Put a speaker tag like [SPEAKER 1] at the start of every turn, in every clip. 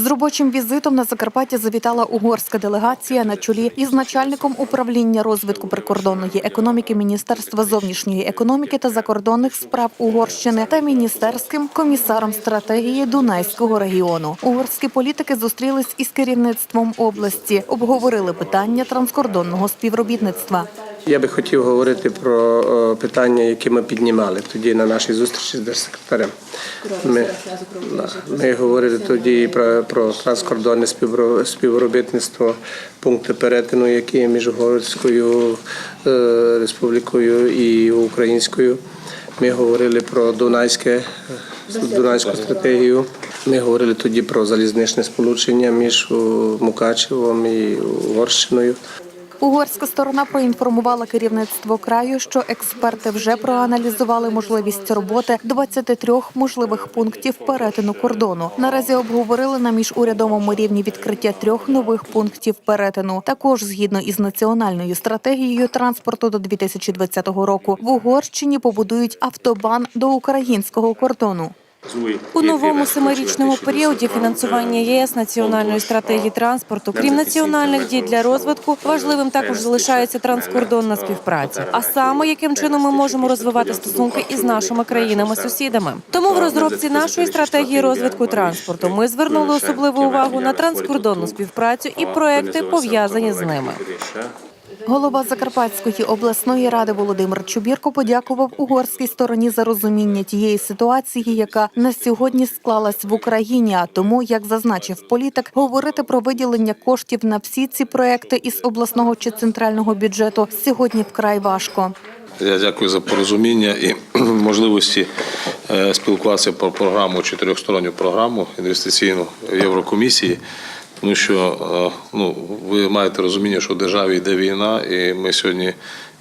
[SPEAKER 1] З робочим візитом на Закарпаття завітала угорська делегація на чолі із начальником управління розвитку прикордонної економіки Міністерства зовнішньої економіки та закордонних справ Угорщини та міністерським комісаром стратегії Дунайського регіону. Угорські політики зустрілись із керівництвом області, обговорили питання транскордонного співробітництва.
[SPEAKER 2] Я би хотів говорити про е, питання, які ми піднімали тоді на нашій зустрічі з держсекретарем. Ми, ми говорили тоді про, про транскордонне співробітництво, пункти перетину, які є між Угорською е, республікою і українською. Ми говорили про Дунайське, Дунайську стратегію. Ми говорили тоді про залізничне сполучення між е, Мукачевом і Угорщиною.
[SPEAKER 1] Угорська сторона проінформувала керівництво краю, що експерти вже проаналізували можливість роботи 23 можливих пунктів перетину кордону. Наразі обговорили на міжурядовому рівні відкриття трьох нових пунктів перетину. Також згідно із національною стратегією транспорту до 2020 року в Угорщині побудують автобан до українського кордону.
[SPEAKER 3] У новому семирічному періоді фінансування ЄС національної стратегії транспорту, крім національних дій для розвитку, важливим також залишається транскордонна співпраця. А саме яким чином ми можемо розвивати стосунки із нашими країнами-сусідами. Тому в розробці нашої стратегії розвитку транспорту ми звернули особливу увагу на транскордонну співпрацю і проекти пов'язані з ними.
[SPEAKER 1] Голова Закарпатської обласної ради Володимир Чубірко подякував угорській стороні за розуміння тієї ситуації, яка на сьогодні склалась в Україні. А тому, як зазначив політик, говорити про виділення коштів на всі ці проекти із обласного чи центрального бюджету сьогодні вкрай важко.
[SPEAKER 4] Я дякую за порозуміння і можливості е, спілкуватися про програму, чотирьохсторонню програму інвестиційну Єврокомісії. Тому що е, ну, ви маєте розуміння, що в державі йде війна, і ми сьогодні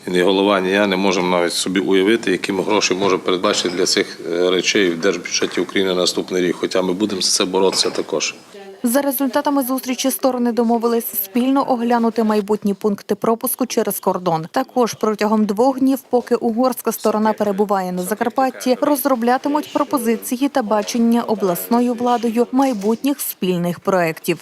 [SPEAKER 4] і ні голова, ні я не можемо навіть собі уявити, які ми гроші можемо передбачити для цих е, речей в держбюджеті України на наступний рік. Хоча ми будемо за це боротися також.
[SPEAKER 1] За результатами зустрічі сторони домовились спільно оглянути майбутні пункти пропуску через кордон. Також протягом двох днів, поки угорська сторона перебуває на Закарпатті, розроблятимуть пропозиції та бачення обласною владою майбутніх спільних проєктів.